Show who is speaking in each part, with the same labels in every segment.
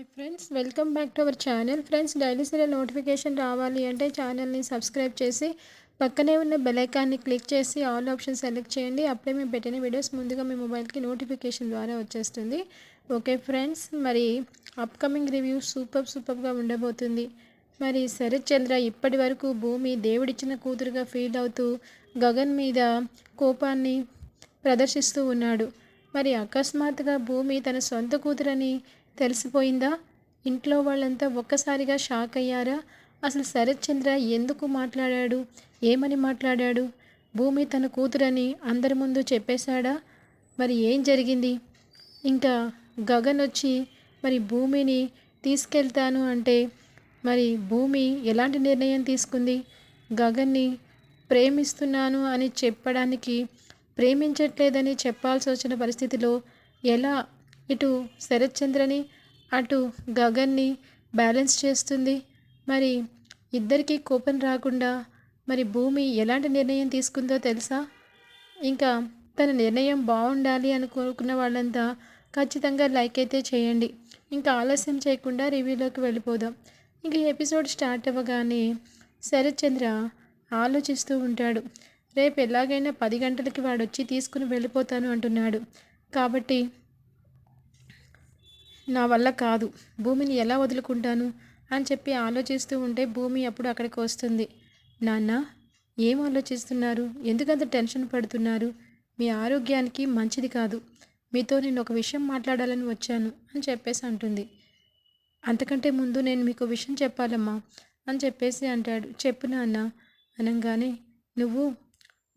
Speaker 1: Hi friends welcome back to our channel friends daily serial notification రావాలి అంటే ఛానల్ని subscribe చేసి పక్కనే ఉన్న బెలైకాన్ని క్లిక్ చేసి ఆల్ ఆప్షన్ సెలెక్ట్ చేయండి. అప్పుడే మేము పెట్టిన వీడియోస్ ముందుగా మీ మొబైల్కి నోటిఫికేషన్ ద్వారా వచ్చేస్తుంది. ఓకే ఫ్రెండ్స్ మరి అప్కమింగ్ రివ్యూ సూపర్ సూపర్గా ఉండబోతుంది. మరి శరత్ చంద్ర ఇప్పటి వరకు భూమి దేవుడిచ్చిన కూతురుగా ఫీల్ అవుతూ గగన్ మీద కోపాన్ని ప్రదర్శిస్తూ ఉన్నాడు. మరి అకస్మాత్తుగా భూమి తన సొంత కూతురని తెలిసిపోయిందా? ఇంట్లో వాళ్ళంతా ఒక్కసారిగా షాక్ అయ్యారా? అసలు శరత్చంద్ర ఎందుకు మాట్లాడాడు? ఏమని మాట్లాడాడు? భూమి తన కూతురని అందరి ముందు చెప్పేశాడా? మరి ఏం జరిగింది? ఇంకా గగన్ వచ్చి మరి భూమిని తీసుకెళ్తాను అంటే మరి భూమి ఎలాంటి నిర్ణయం తీసుకుంది? గగన్ని ప్రేమిస్తున్నాను అని చెప్పడానికి ప్రేమించట్లేదని చెప్పాల్సి వచ్చిన పరిస్థితిలో ఎలా ఇటు శరత్చంద్రని అటు గగన్ని బ్యాలెన్స్ చేస్తుంది. మరి ఇద్దరికీ కోపం రాకుండా మరి భూమి ఎలాంటి నిర్ణయం తీసుకుందో తెలుసా? ఇంకా తన నిర్ణయం బాగుండాలి అనుకున్న వాళ్ళంతా ఖచ్చితంగా లైక్ అయితే చేయండి. ఇంకా ఆలస్యం చేయకుండా రివ్యూలోకి వెళ్ళిపోదాం. ఇంక ఎపిసోడ్ స్టార్ట్ అవ్వగానే శరత్చంద్ర ఆలోచిస్తూ ఉంటాడు. రేపు ఎలాగైనా పది గంటలకి వాడు వచ్చి తీసుకుని వెళ్ళిపోతాను అంటున్నాడు. కాబట్టి నా వల్ల కాదు. భూమిని ఎలా వదులుకుంటాను? అని చెప్పి ఆలోచిస్తూ ఉంటే భూమి అప్పుడు అక్కడికి వస్తుంది. నాన్న ఏం ఆలోచిస్తున్నారు? ఎందుకంత టెన్షన్ పడుతున్నారు? మీ ఆరోగ్యానికి మంచిది కాదు. మీతో నేను ఒక విషయం మాట్లాడాలని వచ్చాను అని చెప్పేసి అంటుంది. అంతకంటే ముందు నేను మీకు విషయం చెప్పాలమ్మా అని చెప్పేసి అంటాడు. చెప్పు నాన్న అనగానే నువ్వు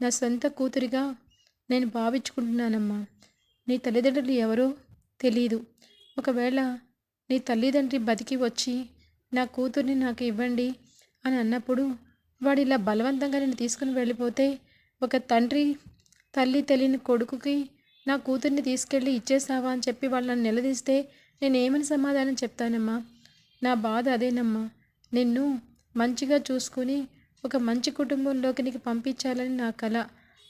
Speaker 1: నా సొంత కూతురిగా నేను భావించుకుంటున్నానమ్మా. నీ తల్లిదండ్రులు ఎవరో తెలీదు. ఒకవేళ నీ తల్లిదండ్రి బతికి వచ్చి నా కూతుర్ని నాకు ఇవ్వండి అని అన్నప్పుడు వాడు ఇలా బలవంతంగా నేను తీసుకుని వెళ్ళిపోతే ఒక తండ్రి తల్లి తెలియని కొడుకుకి నా కూతుర్ని తీసుకెళ్ళి ఇచ్చేసావా అని చెప్పి వాళ్ళని నిలదీస్తే నేనేమని సమాధానం చెప్తానమ్మా? నా బాధ అదేనమ్మా. నిన్ను మంచిగా చూసుకుని ఒక మంచి కుటుంబంలోకి నీకు పంపించాలని నా కళ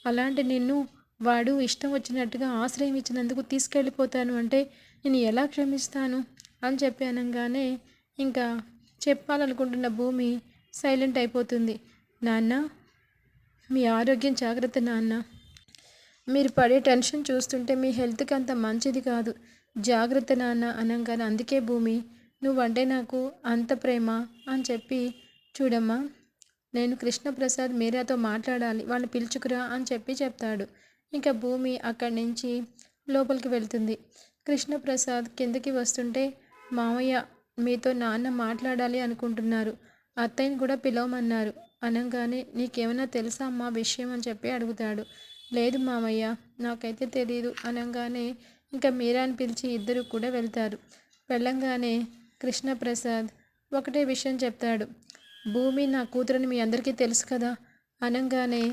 Speaker 1: అలాంటి నిన్ను వాడు ఇష్టం వచ్చినట్టుగా ఆశ్రయం ఇచ్చినందుకు తీసుకెళ్ళిపోతాను అంటే నేను ఎలా క్షమిస్తాను? అని చెప్పి అనగానే ఇంకా చెప్పాలనుకుంటున్న భూమి సైలెంట్ అయిపోతుంది. నాన్న మీ ఆరోగ్యం జాగ్రత్త నాన్న. మీరు పడే టెన్షన్ చూస్తుంటే మీ హెల్త్కి అంత మంచిది కాదు. జాగ్రత్త నాన్న అనగానే అందుకే భూమి నువ్వంటే నాకు అంత ప్రేమ అని చెప్పి చూడమ్మా నేను కృష్ణప్రసాద్ మీరాతో మాట్లాడాలి వాళ్ళు పిలుచుకురా అని చెప్పి చెప్తాడు. ఇంకా భూమి అక్కడి నుంచి లోపలికి వెళ్తుంది. కృష్ణప్రసాద్ కిందకి వస్తుంటే మామయ్య మీతో నాన్న మాట్లాడాలి అనుకుంటున్నారు. అత్తయ్యని కూడా పిలవమన్నారు. అనగానే నీకేమైనా తెలుసా అమ్మా విషయం అని చెప్పి అడుగుతాడు. లేదు మామయ్య నాకైతే తెలియదు అనగానే ఇంకా మీరాని పిలిచి ఇద్దరు కూడా వెళ్తారు. వెళ్ళంగానే కృష్ణప్రసాద్ ఒకటే విషయం చెప్తాడు. భూమి నా కూతురని మీ అందరికీ తెలుసు కదా అనగానే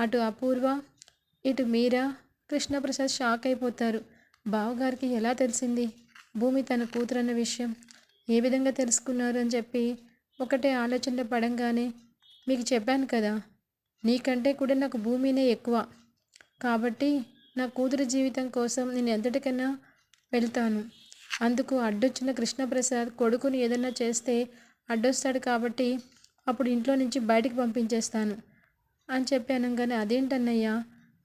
Speaker 1: అటు అపూర్వ ఇటు మీరా? కృష్ణప్రసాద్ షాక్ అయిపోతారు. బావగారికి ఎలా తెలిసింది? భూమి తన కూతురన్న విషయం ఏ విధంగా తెలుసుకున్నారు అని చెప్పి ఒకటే ఆలోచనలో పడంగానే మీకు చెప్పాను కదా నీకంటే కూడా నాకు భూమినే ఎక్కువ. కాబట్టి నా కూతురు జీవితం కోసం నేను ఎంతటికైనా వెళ్తాను. అందుకు అడ్డొచ్చిన కృష్ణప్రసాద్ కొడుకుని ఏదైనా చేస్తే అడ్డొస్తాడు కాబట్టి అప్పుడు ఇంట్లో నుంచి బయటికి పంపించేస్తాను అని చెప్పి అనగానే అదేంటన్నయ్యా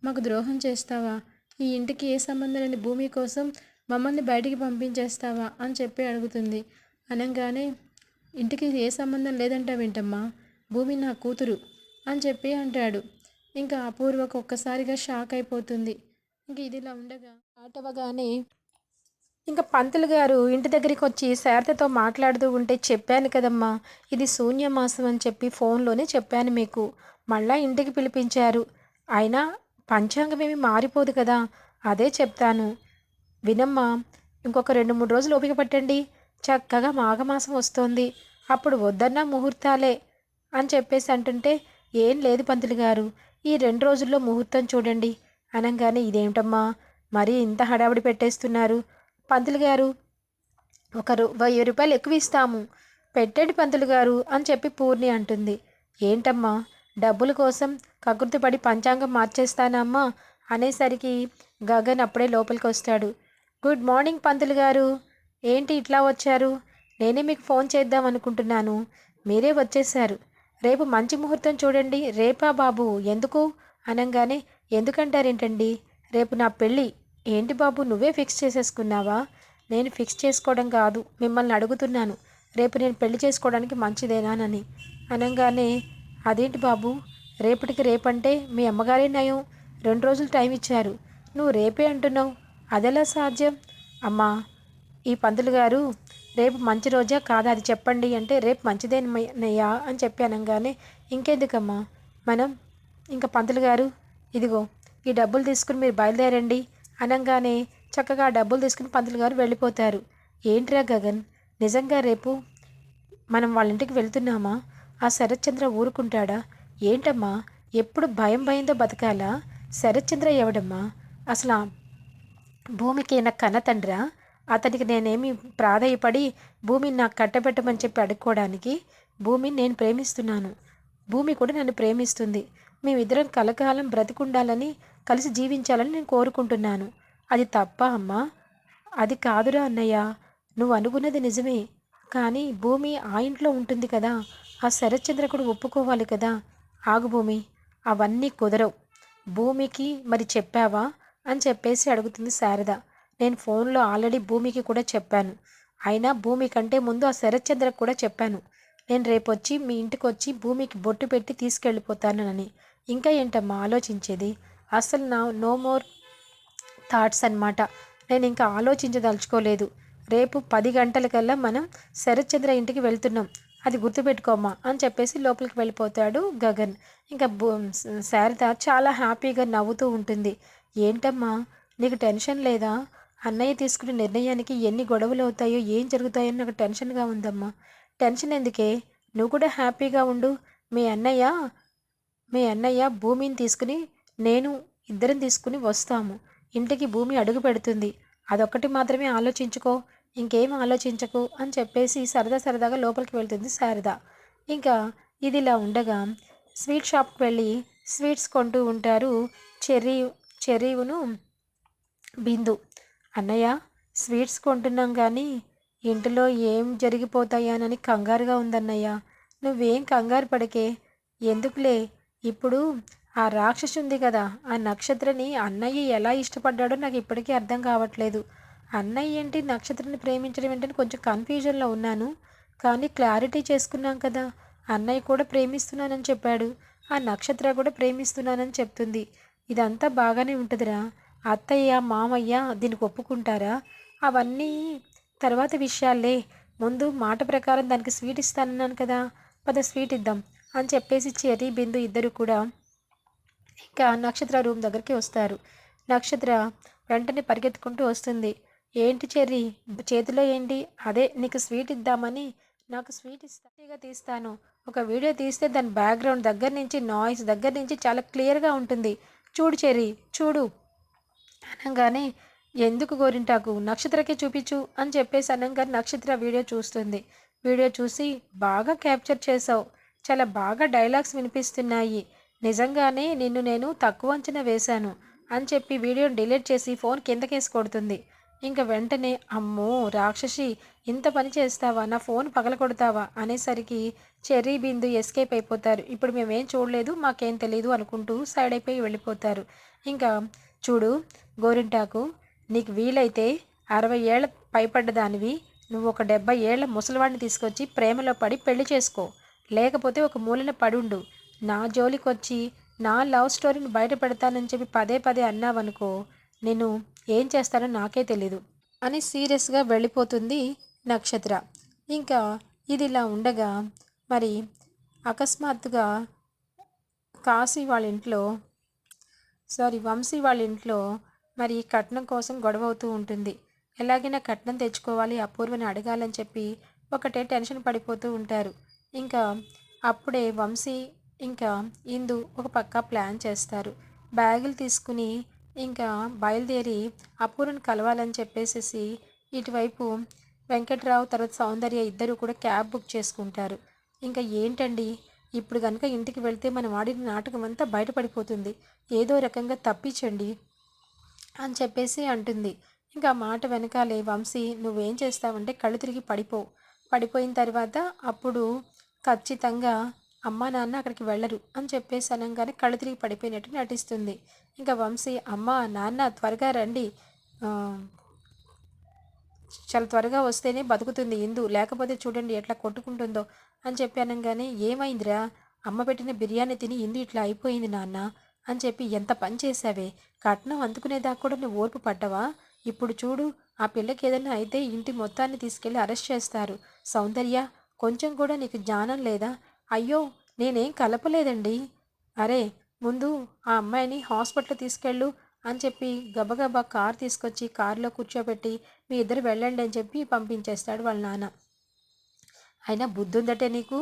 Speaker 1: మాకు ద్రోహం చేస్తావా? ఈ ఇంటికి ఏ సంబంధం లేని భూమి కోసం మమ్మల్ని బయటికి పంపించేస్తావా? అని చెప్పి అడుగుతుంది. అనగానే ఇంటికి ఏ సంబంధం లేదంటావేంటమ్మా భూమి నా కూతురు అని చెప్పి అంటాడు. ఇంకా అపూర్వకు ఒక్కసారిగా షాక్ అయిపోతుంది. ఇంక ఇదిలా ఉండగా ఆటవగానే ఇంకా పంతులు గారు ఇంటి దగ్గరికి వచ్చి శారదతో మాట్లాడుతూ ఉంటే చెప్పాను కదమ్మా ఇది శూన్యమాసం అని చెప్పి ఫోన్లోనే చెప్పాను మీకు. మళ్ళా ఇంటికి పిలిపించారు. అయినా పంచాంగమేమి మారిపోదు కదా? అదే చెప్తాను. వినమ్మా ఇంకొక రెండు మూడు రోజులు ఓపిక పట్టండి. చక్కగా మాఘమాసం వస్తోంది. అప్పుడు వద్దన్నా ముహూర్తాలే అని చెప్పేసి అంటుంటే ఏం లేదు పంతులు గారు. ఈ రెండు రోజుల్లో ముహూర్తం చూడండి. అనగానే ఇదేమిటమ్మా? మరీ ఇంత హడావిడి పెట్టేస్తున్నారు. పంతులు గారు ఒక రూ వెయ్యి రూపాయలు ఎక్కువ ఇస్తాము. పెట్టండి పంతులు గారు అని చెప్పి పూర్ణి అంటుంది. ఏంటమ్మా? డబ్బుల కోసం కకృతిపడి పంచాంగం మార్చేస్తానమ్మా అనేసరికి గగన్ అప్పుడే లోపలికి వస్తాడు. గుడ్ మార్నింగ్ పంతులు గారు. ఏంటి ఇట్లా వచ్చారు? నేనే మీకు ఫోన్ చేద్దాం అనుకుంటున్నాను. మీరే వచ్చేసారు రేపు మంచి ముహూర్తం చూడండి. రేపా బాబు? ఎందుకు? అనగానే ఎందుకంటారేంటండి? రేపు నా పెళ్ళి. ఏంటి బాబు? నువ్వే ఫిక్స్ చేసేసుకున్నావా? నేను ఫిక్స్ చేసుకోవడం కాదు. మిమ్మల్ని అడుగుతున్నాను. రేపు నేను పెళ్ళి చేసుకోవడానికి మంచిదేనానని. అనగానే అదేంటి బాబు? రేపటికి రేపంటే మీ అమ్మగారే నయం. రెండు రోజులు టైం ఇచ్చారు. నువ్వు రేపే అంటున్నావు. అదెలా సాధ్యం? అమ్మా ఈ పంతులు గారు రేపు మంచి రోజా కాదా అది చెప్పండి అంటే రేపు మంచిదేనయ్యా అని చెప్పి ఇంకెందుకమ్మా? మనం ఇంకా పంతులు గారు ఇదిగో ఈ డబ్బులు తీసుకుని మీరు బయలుదేరండి అనగానే చక్కగా ఆ డబ్బులు తీసుకుని పంతులు గారు వెళ్ళిపోతారు. ఏంట్రా గగన్? నిజంగా రేపు మనం వాళ్ళ ఇంటికి వెళ్తున్నామా? ఆ శరత్చంద్ర ఊరుకుంటాడా? ఏంటమ్మా? ఎప్పుడు భయం భయంతో బతకాలా? శరత్చంద్ర ఎవడమ్మా? అసలు భూమికి నా కన్న తండ్రా? అతనికి నేనేమి ప్రాధాయపడి భూమిని నాకు కట్టబెట్టమని చెప్పి అడుక్కోవడానికి భూమిని నేను ప్రేమిస్తున్నాను. భూమి కూడా నన్ను ప్రేమిస్తుంది. మేమిద్దరం కలకాలం బ్రతికుండాలని కలిసి జీవించాలని నేను కోరుకుంటున్నాను. అది తప్ప అమ్మా అది కాదురా అన్నయ్య. నువ్వు అనుకున్నది నిజమే. కానీ భూమి ఆ ఇంట్లో ఉంటుంది కదా. ఆ శరచంద్రకుడు కూడా ఒప్పుకోవాలి కదా? ఆగు భూమి అవన్నీ కుదరవు. భూమికి మరి చెప్పావా? అని చెప్పేసి అడుగుతుంది శారద. నేను ఫోన్లో ఆల్రెడీ భూమికి కూడా చెప్పాను. అయినా భూమి కంటే ముందు ఆ శరత్చంద్రకు కూడా చెప్పాను. నేను రేపొచ్చి మీ ఇంటికి వచ్చి భూమికి బొట్టు పెట్టి తీసుకెళ్ళిపోతానని ఇంకా ఏంటమ్మా ఆలోచించేది? అసలు నా నో మోర్ థాట్స్ అన్నమాట. నేను ఇంకా ఆలోచించదలుచుకోలేదు. రేపు పది గంటలకల్లా మనం శరత్చంద్ర ఇంటికి వెళ్తున్నాం. అది గుర్తుపెట్టుకోమ్మా అని చెప్పేసి లోపలికి వెళ్ళిపోతాడు గగన్. ఇంకా శారద చాలా హ్యాపీగా నవ్వుతూ ఉంటుంది. ఏంటమ్మా నీకు టెన్షన్ లేదా? అన్నయ్య తీసుకునే నిర్ణయానికి ఎన్ని గొడవలు అవుతాయో ఏం జరుగుతాయో నాకు టెన్షన్గా ఉందమ్మా. టెన్షన్ ఎందుకే? నువ్వు కూడా హ్యాపీగా ఉండు. మీ అన్నయ్య మీ అన్నయ్య భూమిని తీసుకుని నేను ఇద్దరం తీసుకుని వస్తాము. ఇంటికి భూమి అడుగు పెడుతుంది. అదొక్కటి మాత్రమే ఆలోచించుకో. ఇంకేం ఆలోచించకు అని చెప్పేసి సరదా సరదాగా లోపలికి వెళ్తుంది శారద. ఇంకా ఇది ఇలా ఉండగా స్వీట్ షాప్కి వెళ్ళి స్వీట్స్ కొంటూ ఉంటారు చెర్రీ చెర్రీవును బిందు. అన్నయ్య స్వీట్స్ కొంటున్నాం కానీ ఇంటిలో ఏం జరిగిపోతాయానని కంగారుగా ఉందన్నయ్య. నువ్వేం కంగారు పడకే. ఎందుకులే? ఇప్పుడు ఆ రాక్షసు ఉంది కదా ఆ నక్షత్రని అన్నయ్య ఎలా ఇష్టపడ్డాడో నాకు ఇప్పటికీ అర్థం కావట్లేదు. అన్నయ్య ఏంటి నక్షత్రాన్ని ప్రేమించడం ఏంటని కొంచెం కన్ఫ్యూజన్లో ఉన్నాను. కానీ క్లారిటీ చేసుకున్నాం కదా. అన్నయ్య కూడా ప్రేమిస్తున్నానని చెప్పాడు. ఆ నక్షత్ర కూడా ప్రేమిస్తున్నానని చెప్తుంది. ఇదంతా బాగానే ఉంటుందిరా. అత్తయ్య మామయ్య దీనికి ఒప్పుకుంటారా? అవన్నీ తర్వాత విషయాలే. ముందు మాట ప్రకారం దానికి స్వీట్ ఇస్తానన్నాను కదా. పద స్వీట్ ఇద్దాం అని చెప్పేసి చెరీ బిందు ఇద్దరు కూడా ఇంకా నక్షత్ర రూమ్ దగ్గరికి వస్తారు. నక్షత్ర వెంటనే పరిగెత్తుకుంటూ వస్తుంది. ఏంటి చెర్రీ? చేతిలో ఏంటి? అదే నీకు స్వీట్ ఇద్దామని నాకు స్వీట్ ఇస్తాగా తీస్తాను. ఒక వీడియో తీస్తే దాని బ్యాక్గ్రౌండ్ దగ్గర నుంచి నాయిస్ దగ్గర నుంచి చాలా క్లియర్గా ఉంటుంది. చూడు చెర్రీ చూడు. అనగానే ఎందుకు గోరింటాకు? నక్షత్రకే చూపించు అని చెప్పేసి అనగానే నక్షత్ర వీడియో చూస్తుంది. వీడియో చూసి బాగా క్యాప్చర్ చేసావు చాలా బాగా డైలాగ్స్ వినిపిస్తున్నాయి. నిజంగానే నిన్ను నేను తక్కువ అంచనా వేశాను అని చెప్పి వీడియోని డిలీట్ చేసి ఫోన్ కిందకేసి కొడుతుంది. ఇంకా వెంటనే అమ్మో రాక్షసి ఇంత పని చేస్తావా? నా ఫోన్ పగలకొడతావా అనేసరికి చెర్రీ బిందు ఎస్కేప్ అయిపోతారు. ఇప్పుడు మేమేం చూడలేదు మాకేం తెలియదు అనుకుంటూ సైడ్ అయిపోయి వెళ్ళిపోతారు. ఇంకా చూడు గోరింటాకు నీకు వీలైతే అరవై ఏళ్ళ పైపడ్డదానివి నువ్వు ఒక డెబ్బై ఏళ్ళ ముసలివాడిని తీసుకొచ్చి ప్రేమలో పడి పెళ్ళి చేసుకో. లేకపోతే ఒక మూలన పడుండు. నా జోలికొచ్చి నా లవ్ స్టోరీని బయట పెడతానని చెప్పి పదే పదే అన్నావనుకో నేను ఏం చేస్తారో నాకే తెలీదు అని సీరియస్గా వెళ్ళిపోతుంది నక్షత్ర. ఇంకా ఇది ఇలా ఉండగా మరి అకస్మాత్తుగా కాశీ వాళ్ళ ఇంట్లో సారీ వంశీ వాళ్ళ ఇంట్లో మరి కట్నం కోసం గొడవ అవుతూ ఉంటుంది. ఎలాగైనా కట్నం తెచ్చుకోవాలి అపూర్వని అడగాలని చెప్పి ఒకటే టెన్షన్ పడిపోతూ ఉంటారు. ఇంకా అప్పుడే వంశీ ఇంకా ఇందు ఒక పక్క ప్లాన్ చేస్తారు. బ్యాగులు తీసుకుని ఇంకా బయలుదేరి అపూర్వని కలవాలని చెప్పేసేసి ఇటువైపు వెంకట్రావు తర్వాత సౌందర్య ఇద్దరు కూడా క్యాబ్ బుక్ చేసుకుంటారు. ఇంకా ఏంటండి? ఇప్పుడు కనుక ఇంటికి వెళ్తే మనం ఆడిన నాటకం అంతా బయటపడిపోతుంది. ఏదో రకంగా తప్పించండి అని చెప్పేసి అంటుంది. ఇంకా మాట వెనకాలే వంశీ నువ్వేం చేస్తావంటే కళ్ళు తిరిగి పడిపోవు పడిపోయిన తర్వాత అప్పుడు ఖచ్చితంగా అమ్మా నాన్న అక్కడికి వెళ్ళరు అని చెప్పేసి అనగానే కళ్ళు తిరిగి పడిపోయినట్టు నటిస్తుంది. ఇంకా వంశీ అమ్మ నాన్న త్వరగా రండి. చాలా త్వరగా వస్తేనే బతుకుతుంది ఇందు. లేకపోతే చూడండి ఎట్లా కొట్టుకుంటుందో అని చెప్పి అనగానే ఏమైందిరా? అమ్మ పెట్టిన బిర్యానీ తిని ఇందు ఇట్లా అయిపోయింది నాన్న అని చెప్పి ఎంత పని చేసావే కట్నం అందుకునేదాకా కూడా నువ్వు ఓర్పు పడ్డవా? ఇప్పుడు చూడు ఆ పిల్లకి ఏదైనా అయితే ఇంటి మొత్తాన్ని తీసుకెళ్ళి అరెస్ట్ చేస్తారు. సౌందర్య కొంచెం కూడా నీకు జ్ఞానం లేదా? అయ్యో నేనేం కలపలేదండి. అరే ముందు ఆ అమ్మాయిని హాస్పిటల్ తీసుకెళ్ళు అని చెప్పి గబగబా కార్ తీసుకొచ్చి కారులో కూర్చోబెట్టి మీ ఇద్దరు వెళ్ళండి అని చెప్పి పంపించేస్తాడు వాళ్ళ నాన్న. అయినా బుద్ధి ఉందటే నీకు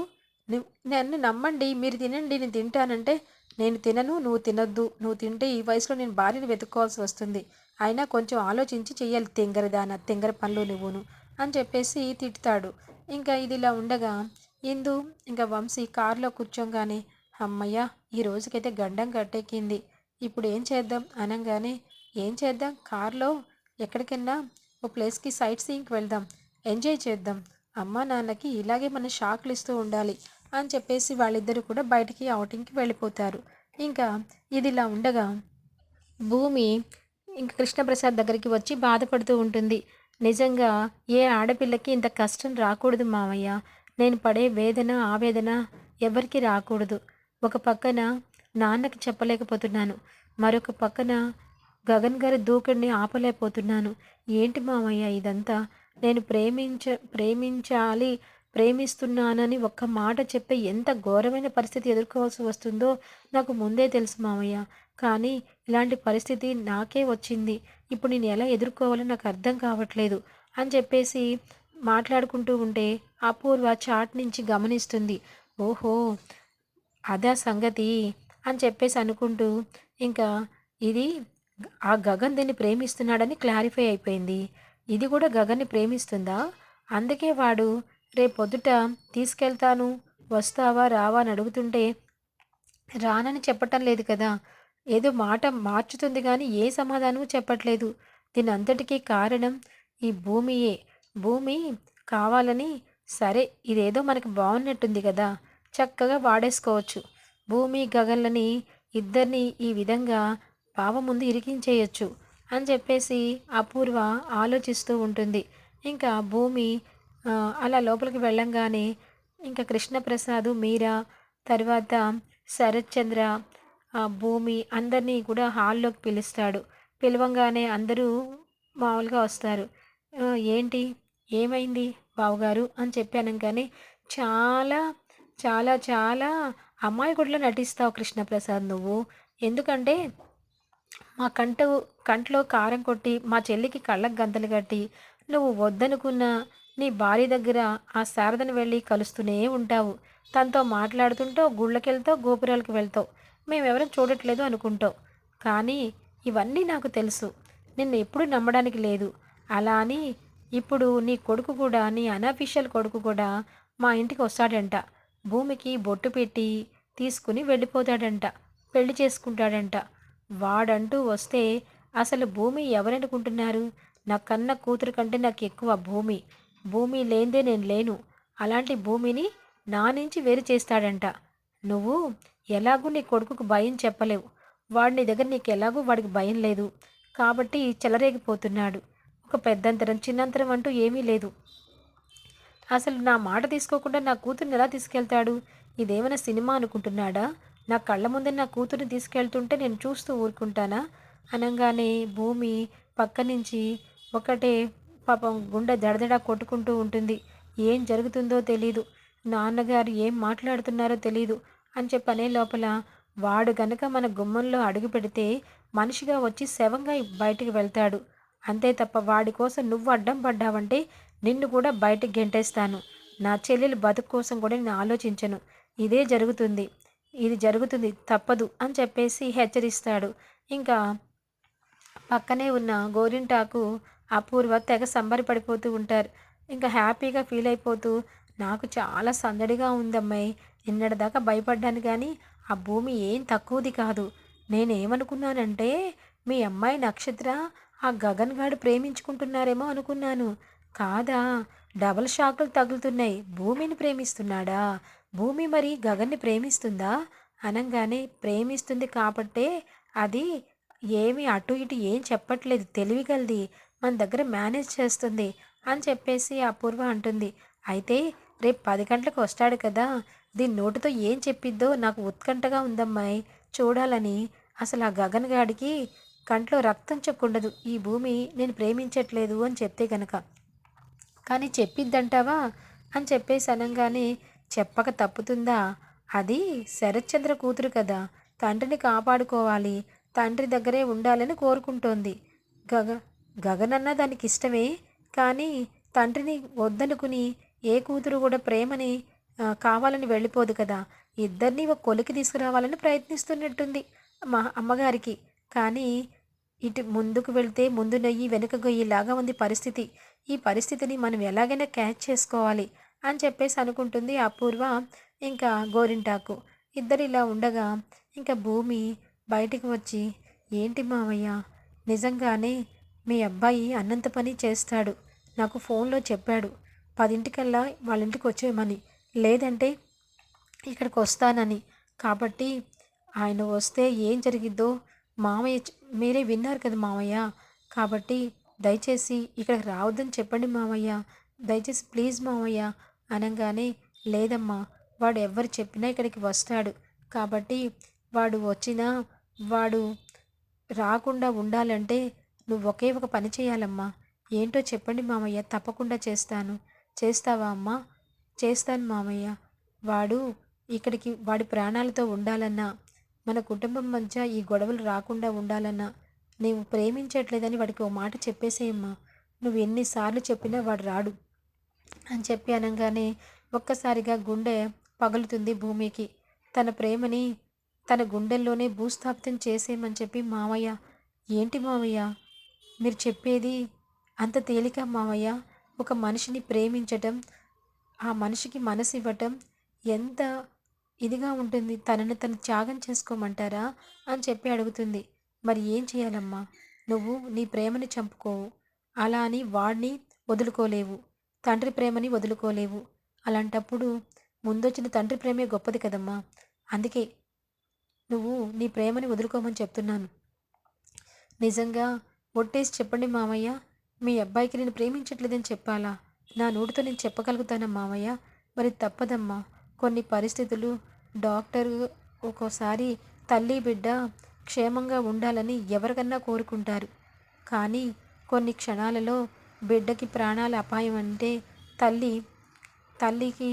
Speaker 1: నన్ను నమ్మండి మీరు తినండి నేను తింటానంటే నేను తినను నువ్వు తినొద్దు. నువ్వు తింటే ఈ వయసులో నేను భార్యను వెతుక్కోవాల్సి వస్తుంది. అయినా కొంచెం ఆలోచించి చెయ్యాలి తెంగరదాన తెంగర పనులు నువ్వును అని చెప్పేసి తిట్టుతాడు ఇంకా ఇది ఇలా ఉండగా ఇందు ఇంకా వంశీ కారులో కూర్చోగానే అమ్మయ్య ఈ రోజుకైతే గండం గట్టెక్కింది ఇప్పుడు ఏం చేద్దాం? అనగానే ఏం చేద్దాం? కారులో ఎక్కడికైనా ఓ ప్లేస్కి సైట్ సీయింగ్కి వెళ్దాం. ఎంజాయ్ చేద్దాం. అమ్మా నాన్నకి ఇలాగే మనం షాక్లు ఇస్తూ ఉండాలి అని చెప్పేసి వాళ్ళిద్దరూ కూడా బయటికి అవుటింగ్కి వెళ్ళిపోతారు. ఇంకా ఇది ఇలా ఉండగా భూమి ఇంక కృష్ణప్రసాద్ దగ్గరికి వచ్చి బాధపడుతూ ఉంటుంది. నిజంగా ఏ ఆడపిల్లకి ఇంత కష్టం రాకూడదు మామయ్య నేను పడే వేదన ఆవేదన ఎవరికి రాకూడదు. ఒక పక్కన నాన్నకి చెప్పలేకపోతున్నాను. మరొక పక్కన గగన్ గారి దూకుడిని ఆపలేకపోతున్నాను. ఏంటి మామయ్య ఇదంతా? నేను ప్రేమించ ప్రేమించాలి ప్రేమిస్తున్నానని ఒక్క మాట చెప్పే ఎంత ఘోరమైన పరిస్థితి ఎదుర్కోవాల్సి వస్తుందో నాకు ముందే తెలుసు మామయ్య. కానీ ఇలాంటి పరిస్థితి నాకే వచ్చింది. ఇప్పుడు నేను ఎలా ఎదుర్కోవాలో నాకు అర్థం కావట్లేదు అని చెప్పేసి మాట్లాడుకుంటూ ఉంటే అపూర్వ చాట్ నుంచి గమనిస్తుంది. ఓహో అదా సంగతి అని చెప్పేసి అనుకుంటూ ఇంకా ఇది ఆ గగన్ దీన్ని ప్రేమిస్తున్నాడని క్లారిఫై అయిపోయింది. ఇది కూడా గగన్ని ప్రేమిస్తుందా? అందుకే వాడు రేపొద్దుట తీసుకెళ్తాను వస్తావా రావా అని అడుగుతుంటే రానని చెప్పటం లేదు కదా. ఏదో మాట మార్చుతుంది కానీ ఏ సమాధానము చెప్పట్లేదు. దీని అంతటికీ కారణం ఈ భూమియే. భూమి కావాలని సరే ఇదేదో మనకి బాగున్నట్టుంది కదా చక్కగా వాడేసుకోవచ్చు. భూమి గగన్లని ఇద్దరిని ఈ విధంగా బావ ముందు ఇరికించేయచ్చు అని చెప్పేసి అపూర్వ ఆలోచిస్తూ ఉంటుంది. ఇంకా భూమి అలా లోపలికి వెళ్ళంగానే ఇంకా కృష్ణప్రసాద్ మీరా తర్వాత శరత్చంద్ర భూమి అందరినీ కూడా హాల్లోకి పిలుస్తాడు. పిలవంగానే అందరూ మామూలుగా వస్తారు. ఏంటి? ఏమైంది బావగారు అని చెప్పాను కానీ చాలా చాలా చాలా అమాయకుడిలో నటిస్తావు కృష్ణప్రసాద్ నువ్వు. ఎందుకంటే మా కంట కంట్లో కారం కొట్టి మా చెల్లికి కళ్ళకు గంతలు కట్టి నువ్వు వద్దనుకున్న నీ భార్య దగ్గర ఆ శారదను వెళ్ళి కలుస్తూనే ఉంటావు. తనతో మాట్లాడుతుంటావు గుళ్ళకెళ్తావు గోపురాలకు వెళ్తావు. మేమెవరం చూడట్లేదు అనుకుంటావు. కానీ ఇవన్నీ నాకు తెలుసు. నిన్ను ఎప్పుడు నమ్మడానికి లేదు. అలా అని ఇప్పుడు నీ కొడుకు కూడా నీ అనఫీషియల్ కొడుకు కూడా మా ఇంటికి వస్తాడంట. భూమికి బొట్టు పెట్టి తీసుకుని వెళ్ళిపోతాడంట. పెళ్ళి చేసుకుంటాడంట. వాడంటూ వస్తే అసలు భూమి ఎవరనుకుంటున్నారు? నా కన్న కూతురు కంటే నాకు ఎక్కువ భూమి. భూమి లేనిదే నేను లేను. అలాంటి భూమిని నా నుంచి వేరు చేస్తాడంట. నువ్వు ఎలాగూ నీ కొడుకుకు భయం చెప్పలేవు. వాడి నీ దగ్గర నీకు ఎలాగూ వాడికి భయం లేదు. కాబట్టి చెలరేగిపోతున్నాడు. ఒక పెద్దంతరం చిన్నంతరం అంటూ ఏమీ లేదు. అసలు నా మాట తీసుకోకుండా నా కూతుర్ని ఎలా తీసుకెళ్తాడు? ఇదేమైనా సినిమా అనుకుంటున్నాడా? నా కళ్ళ ముందే నా కూతుర్ని తీసుకెళ్తుంటే నేను చూస్తూ ఊరుకుంటానా? అనగానే భూమి పక్క నుంచి ఒకటే పాపం గుండె దడదడ కొట్టుకుంటూ ఉంటుంది. ఏం జరుగుతుందో తెలీదు. నాన్నగారు ఏం మాట్లాడుతున్నారో తెలీదు అని చెప్పనే లోపల వాడు గనక మన గుమ్మంలో అడుగు పెడితే మనిషిగా వచ్చి శవంగా బయటికి వెళ్తాడు. అంతే తప్ప వాడి కోసం నువ్వు అడ్డం పడ్డావంటే నిన్ను కూడా బయటకు గెంటేస్తాను. నా చెల్లెలు బతుకు కోసం కూడా నేను ఆలోచించను. ఇదే జరుగుతుంది. ఇది జరుగుతుంది తప్పదు అని చెప్పేసి హెచ్చరిస్తాడు. ఇంకా పక్కనే ఉన్న గోరింటాకు అపూర్వ తెగ సంబరిపడిపోతూ ఉంటారు. ఇంకా హ్యాపీగా ఫీల్ అయిపోతూ నాకు చాలా సందడిగా ఉందమ్మాయి. నిన్నటిదాకా భయపడ్డాను కానీ ఆ భూమి ఏం తక్కువది కాదు. నేనేమనుకున్నానంటే మీ అమ్మాయి నక్షత్ర ఆ గగన్ గాడు ప్రేమించుకుంటున్నారేమో అనుకున్నాను. కాదా? డబల్ షాకులు తగులుతున్నాయి. భూమిని ప్రేమిస్తున్నాడా? భూమి మరి గగన్ని ప్రేమిస్తుందా? అనగానే ప్రేమిస్తుంది కాబట్టే అది ఏమి అటు ఇటు ఏం చెప్పట్లేదు. తెలివిగలది. మన దగ్గర మేనేజ్ చేస్తుంది అని చెప్పేసి అపూర్వ అంటుంది. అయితే రేపు పది గంటలకు వస్తాడు కదా. దీని నోటితో ఏం చెప్పిద్దో నాకు ఉత్కంఠగా ఉందమ్మాయి. చూడాలని. అసలు ఆ గగన్ గాడికి కంట్లో రక్తం చెక్కుండదు ఈ భూమి నేను ప్రేమించట్లేదు అని చెప్తే గనక. కానీ చెప్పిద్దంటావా? అని చెప్పేసి అనగానే చెప్పక తప్పుతుందా? అది శరత్చంద్ర కూతురు కదా. తండ్రిని కాపాడుకోవాలి. తండ్రి దగ్గరే ఉండాలని కోరుకుంటోంది. గగ గగనన్న దానికి ఇష్టమే. కానీ తండ్రిని వద్దనుకుని ఏ కూతురు కూడా ప్రేమని కావాలని వెళ్ళిపోదు కదా. ఇద్దరిని ఒక కొలికి తీసుకురావాలని ప్రయత్నిస్తున్నట్టుంది మా అమ్మగారికి. కానీ ఇటు ముందుకు వెళ్తే ముందు నెయ్యి వెనుక గొయ్యిలాగా ఉంది పరిస్థితి. ఈ పరిస్థితిని మనం ఎలాగైనా క్యాచ్ చేసుకోవాలి అని చెప్పేసి అనుకుంటుంది అపూర్వ. ఇంకా గోరింటాకు ఇద్దరు ఇలా ఉండగా ఇంకా భూమి బయటికి వచ్చి ఏంటి మావయ్య నిజంగానే మీ అబ్బాయి అన్నంత పని చేస్తాడు. నాకు ఫోన్లో చెప్పాడు. పదింటికల్లా వాళ్ళ ఇంటికి వచ్చేయమని. లేదంటే ఇక్కడికి వస్తానని. కాబట్టి ఆయన వస్తే ఏం జరిగిద్దో మామయ్య మీరే విన్నారు కదా మామయ్య. కాబట్టి దయచేసి ఇక్కడికి రావద్దని చెప్పండి మామయ్య. దయచేసి ప్లీజ్ మామయ్య అనగానే లేదమ్మా వాడు ఎవరు చెప్పినా ఇక్కడికి వస్తాడు. కాబట్టి వాడు వచ్చినా వాడు రాకుండా ఉండాలంటే నువ్వు ఒకే ఒక పని చేయాలమ్మా. ఏంటో చెప్పండి మామయ్య తప్పకుండా చేస్తాను. చేస్తావా అమ్మా? చేస్తాను మామయ్య. వాడు ఇక్కడికి వాడి ప్రాణాలతో ఉండాలన్నా మన కుటుంబం మధ్య ఈ గొడవలు రాకుండా ఉండాలన్నా నీవు ప్రేమించట్లేదని వాడికి ఓ మాట చెప్పేసేయమ్మా నువ్వు ఎన్నిసార్లు చెప్పినా వాడు రాడు అని చెప్పి అనగానే ఒక్కసారిగా గుండె పగులుతుంది భూమికి. తన ప్రేమని తన గుండెల్లోనే భూస్థాపితం చేసేయమని చెప్పి మామయ్య ఏంటి మామయ్య మీరు చెప్పేది అంత తేలిక మామయ్య ఒక మనిషిని ప్రేమించటం ఆ మనిషికి మనసు ఇవ్వటం ఎంత ఇదిగా ఉంటుంది. తనని తను త్యాగం చేసుకోమంటారా? అని చెప్పి అడుగుతుంది. మరి ఏం చేయాలమ్మా? నువ్వు నీ ప్రేమని చంపుకోవు. అలా అని వాడిని వదులుకోలేవు. తండ్రి ప్రేమని వదులుకోలేవు. అలాంటప్పుడు ముందొచ్చిన తండ్రి ప్రేమే గొప్పది కదమ్మా. అందుకే నువ్వు నీ ప్రేమని వదులుకోమని చెప్తున్నాను. నిజంగా ఒట్టేసి చెప్పండి మామయ్య. మీ అబ్బాయికి నేను ప్రేమించట్లేదని చెప్పాలా? నా నోటితో నేను చెప్పగలుగుతానా మామయ్య? మరి తప్పదమ్మా. కొన్ని పరిస్థితులు డాక్టర్ ఒక్కోసారి తల్లి బిడ్డ క్షేమంగా ఉండాలని ఎవరికన్నా కోరుకుంటారు. కానీ కొన్ని క్షణాలలో బిడ్డకి ప్రాణాల అపాయం అంటే తల్లి తల్లికి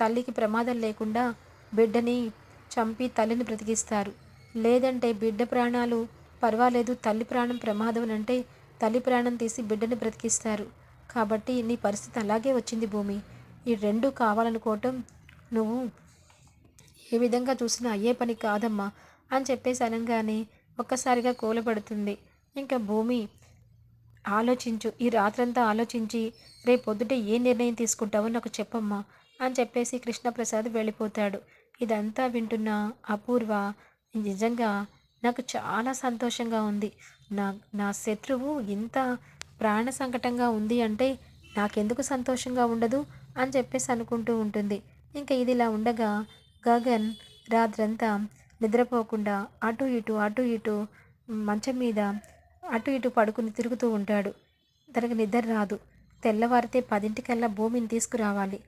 Speaker 1: తల్లికి ప్రమాదం లేకుండా బిడ్డని చంపి తల్లిని బ్రతికిస్తారు. లేదంటే బిడ్డ ప్రాణాలు పర్వాలేదు తల్లి ప్రాణం ప్రమాదం అంటే తల్లి ప్రాణం తీసి బిడ్డని బ్రతికిస్తారు. కాబట్టి నీ పరిస్థితి అలాగే వచ్చింది భూమి. ఈ రెండు కావాలనుకోవటం నువ్వు ఏ విధంగా చూసినా అయ్యే పని కాదమ్మా అని చెప్పేసి అనగానే ఒక్కసారిగా కూలబడుతుంది. ఇంకా భూమి ఆలోచించు ఈ రాత్రంతా ఆలోచించి రేపు పొద్దుటే ఏ నిర్ణయం తీసుకుంటావో నాకు చెప్పమ్మా అని చెప్పేసి కృష్ణప్రసాద్ వెళ్ళిపోతాడు. ఇదంతా వింటున్న అపూర్వ నిజంగా నాకు చాలా సంతోషంగా ఉంది. నా నా శత్రువు ఇంత ప్రాణ సంకటంగా ఉంది అంటే నాకెందుకు సంతోషంగా ఉండదు అని చెప్పేసి అనుకుంటూ ఉంటుంది. ఇంకా ఇది ఇలా ఉండగా గగన్ రాత్రంతా నిద్రపోకుండా అటు ఇటు అటు ఇటు మంచం మీద అటు ఇటు పడుకుని తిరుగుతూ ఉంటాడు. తనకు నిద్ర రాదు. తెల్లవారితే పదింటికల్లా భూమిని తీసుకురావాలి.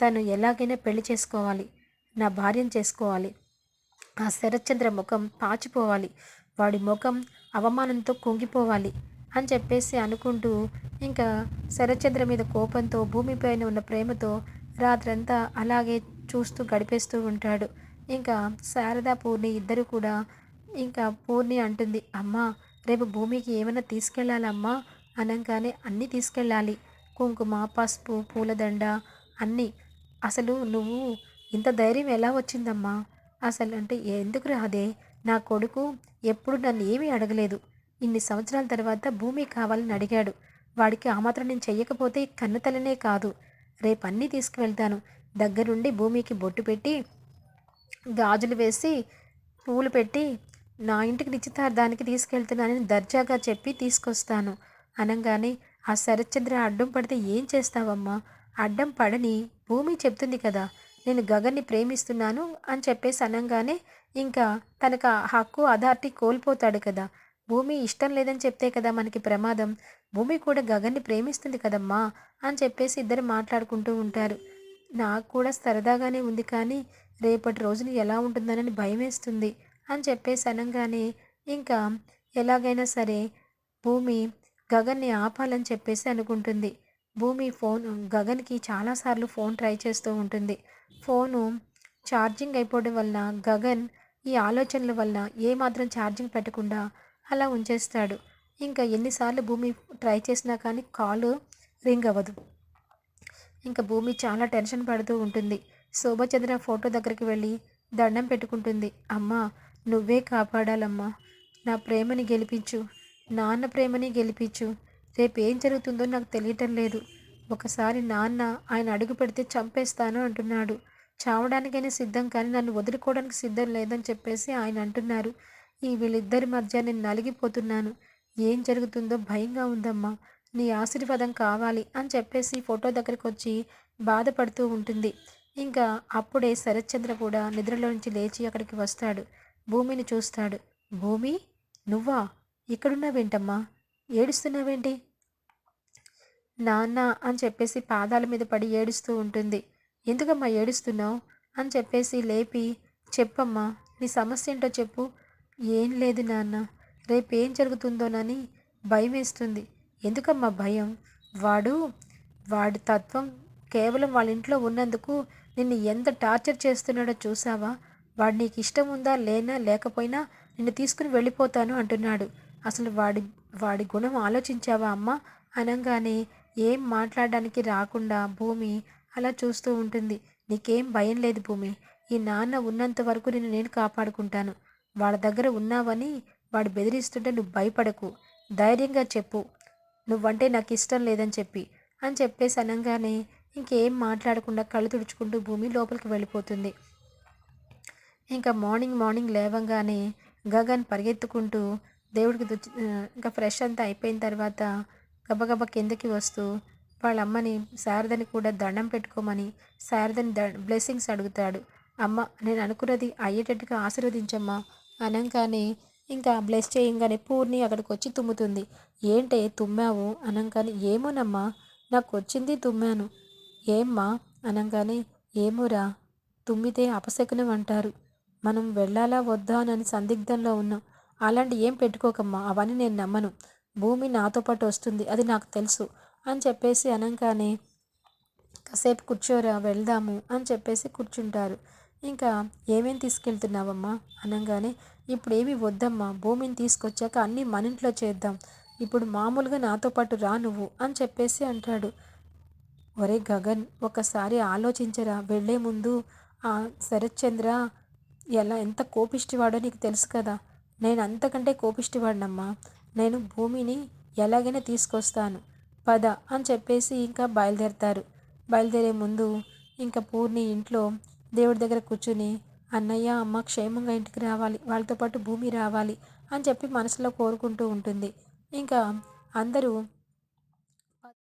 Speaker 1: తను ఎలాగైనా పెళ్ళి చేసుకోవాలి. నా భార్యను చేసుకోవాలి. ఆ శరత్చంద్ర ముఖం పాచిపోవాలి. వాడి ముఖం అవమానంతో కుంగిపోవాలి అని చెప్పేసి అనుకుంటూ ఇంకా శరత్చంద్ర మీద కోపంతో భూమిపైన ఉన్న ప్రేమతో రాత్రంతా అలాగే చూస్తూ గడిపేస్తూ ఉంటాడు. ఇంకా శారదా పూర్ణి ఇద్దరు కూడా ఇంకా పూర్ణి అంటుంది అమ్మా రేపు భూమికి ఏమైనా తీసుకెళ్ళాలమ్మా అనగానే అన్నీ తీసుకెళ్ళాలి. కుంకుమ పసుపు పూలదండ అన్నీ. అసలు నువ్వు ఇంత ధైర్యం ఎలా వచ్చిందమ్మా? అసలు అంటే ఎందుకు రాదే నా కొడుకు ఎప్పుడు నన్ను ఏమీ అడగలేదు. ఇన్ని సంవత్సరాల తర్వాత భూమి కావాలని అడిగాడు. వాడికి ఆ మాత్రం నేను చెయ్యకపోతే కన్నతలనే కాదు. రేపు అన్నీ తీసుకువెళ్తాను. దగ్గరుండి భూమికి బొట్టు పెట్టి గాజులు వేసి పూలు పెట్టి నా ఇంటికి నిశ్చితార్థానికి తీసుకెళ్తున్నానని దర్జాగా చెప్పి తీసుకొస్తాను. అనగానే ఆ శరచంద్ర అడ్డం పడితే ఏం చేస్తావమ్మా? అడ్డం పడని భూమి చెప్తుంది కదా. నేను గగన్ని ప్రేమిస్తున్నాను అని చెప్పేసి అనగానే ఇంకా తనకు హక్కు అథారిటీ కోల్పోతాడు కదా. భూమి ఇష్టం లేదని చెప్తే కదా మనకి ప్రమాదం. భూమి కూడా గగన్ని ప్రేమిస్తుంది కదమ్మా అని చెప్పేసి ఇద్దరు మాట్లాడుకుంటూ ఉంటారు. నాకు కూడా సరదాగానే ఉంది కానీ రేపటి రోజున ఎలా ఉంటుందనని భయం వేస్తుంది అని చెప్పేసి అనగానే ఇంకా ఎలాగైనా సరే భూమి గగన్ని ఆపాలని చెప్పేసి అనుకుంటుంది. భూమి ఫోన్ గగన్కి చాలాసార్లు ఫోన్ ట్రై చేస్తూ ఉంటుంది. ఫోను ఛార్జింగ్ అయిపోవడం వలన గగన్ ఈ ఆలోచనల వలన ఏమాత్రం ఛార్జింగ్ పెట్టకుండా అలా ఉంచేస్తాడు. ఇంకా ఎన్నిసార్లు భూమి ట్రై చేసినా కానీ కాలు రింగ్ అవ్వదు. ఇంకా భూమి చాలా టెన్షన్ పడుతూ ఉంటుంది. శోభచంద్ర ఫోటో దగ్గరికి వెళ్ళి దండం పెట్టుకుంటుంది. అమ్మా నువ్వే కాపాడాలమ్మా. నా ప్రేమని గెలిపించు. నాన్న ప్రేమని గెలిపించు. రేపు ఏం జరుగుతుందో నాకు తెలియటం లేదు. ఒకసారి నాన్న ఆయన అడుగు పెడితే చంపేస్తాను అంటున్నాడు. చావడానికైనా సిద్ధం కానీ నన్ను వదులుకోవడానికి సిద్ధం లేదని చెప్పేసి ఆయన అంటున్నారు. ఈ వీళ్ళిద్దరి మధ్య నేను నలిగిపోతున్నాను. ఏం జరుగుతుందో భయంగా ఉందమ్మా. నీ ఆశీర్వాదం కావాలి అని చెప్పేసి ఫోటో దగ్గరికి వచ్చి బాధపడుతూ ఉంటుంది. ఇంకా అప్పుడే శరత్చంద్ర కూడా నిద్రలో నుంచి లేచి అక్కడికి వస్తాడు. భూమిని చూస్తాడు. భూమి? నువ్వా? ఇక్కడున్నావేంటమ్మా? ఏడుస్తున్నావేంటి? నాన్న అని చెప్పేసి పాదాల మీద పడి ఏడుస్తూ ఉంటుంది. ఎందుకమ్మా ఏడుస్తున్నావు? అని చెప్పేసి లేపి చెప్పమ్మా నీ సమస్య ఏంటో చెప్పు. ఏం లేదు నాన్న. రేపు ఏం జరుగుతుందోనని భయం వేస్తుంది ఎందుకమ్మా భయం? వాడు వాడి తత్వం కేవలం వాళ్ళ ఇంట్లో ఉన్నందుకు నిన్ను ఎంత టార్చర్ చేస్తున్నాడో చూసావా వాడు నీకు ఇష్టం ఉందా లేనా లేకపోయినా నిన్ను తీసుకుని వెళ్ళిపోతాను అంటున్నాడు. అసలు వాడి వాడి గుణం ఆలోచించావా అమ్మ? అనగానే ఏం మాట్లాడడానికి రాకుండా భూమి అలా చూస్తూ ఉంటుంది. నీకేం భయం లేదు భూమి. ఈ నాన్న ఉన్నంత వరకు నిన్ను నేను కాపాడుకుంటాను. వాళ్ళ దగ్గర ఉన్నావని వాడు బెదిరిస్తుంటే నువ్వు భయపడకు. ధైర్యంగా చెప్పు. నువ్వంటే నాకు ఇష్టం లేదని చెప్పి అని చెప్పేసి అనగానే ఇంకేం మాట్లాడకుండా కళ్ళు తుడుచుకుంటూ భూమి లోపలికి వెళ్ళిపోతుంది. ఇంకా మార్నింగ్ మార్నింగ్ లేవంగానే గగన్ పరిగెత్తుకుంటూ దేవుడికి దుచ్చి ఇంకా ఫ్రెష్ అంతా అయిపోయిన తర్వాత గబగబా కిందకి వస్తూ వాళ్ళ అమ్మని శారదని కూడా దండం పెట్టుకోమని శారదని ద బ్లెస్సింగ్స్ అడుగుతాడు. అమ్మ నేను అనుకున్నది అయ్యేటట్టుగా ఆశీర్వదించమ్మా అనగానే ఇంకా బ్లెస్ చేయంగానే పూర్ణి అక్కడికి వచ్చి తుమ్ముతుంది. ఏంటే తుమ్మావు? అనంగానే ఏమోనమ్మా నాకు వచ్చింది తుమ్మాను. ఏమ్మా? అనగానే ఏమోరా తుమ్మితే అపశకునం అంటారు. మనం వెళ్ళాలా వద్దా అని సందిగ్ధంలో ఉన్నాం. అలాంటి ఏం పెట్టుకోకమ్మా అవన్నీ నేను నమ్మను. భూమి నాతో పాటు వస్తుంది అది నాకు తెలుసు. అని చెప్పేసి అనంగానే కాసేపు కూర్చోరా వెళ్దాము అని చెప్పేసి కూర్చుంటారు. ఇంకా ఏమేమి తీసుకెళ్తున్నావమ్మా? అనగానే ఇప్పుడు ఏమి వద్దమ్మా భూమిని తీసుకొచ్చాక అన్నీ మన ఇంట్లో చేద్దాం. ఇప్పుడు మామూలుగా నాతో పాటు రా నువ్వు అని చెప్పేసి అంటాడు. ఒరే గగన్ ఒకసారి ఆలోచించరా వెళ్ళే ముందు ఆ శరత్చంద్ర ఎలా ఎంత కోపిష్టివాడో నీకు తెలుసు కదా. నేను అంతకంటే కోపిష్టివాడినమ్మా. నేను భూమిని ఎలాగైనా తీసుకొస్తాను. పద అని చెప్పేసి ఇంకా బయలుదేరతారు. బయలుదేరే ముందు ఇంకా పూర్ణి ఇంట్లో దేవుడి దగ్గర కూర్చుని అన్నయ్య అమ్మ క్షేమంగా ఇంటికి రావాలి వాళ్ళతో పాటు భూమి రావాలి అని చెప్పి మనసులో కోరుకుంటూ ఉంటుంది. ఇంకా అందరూ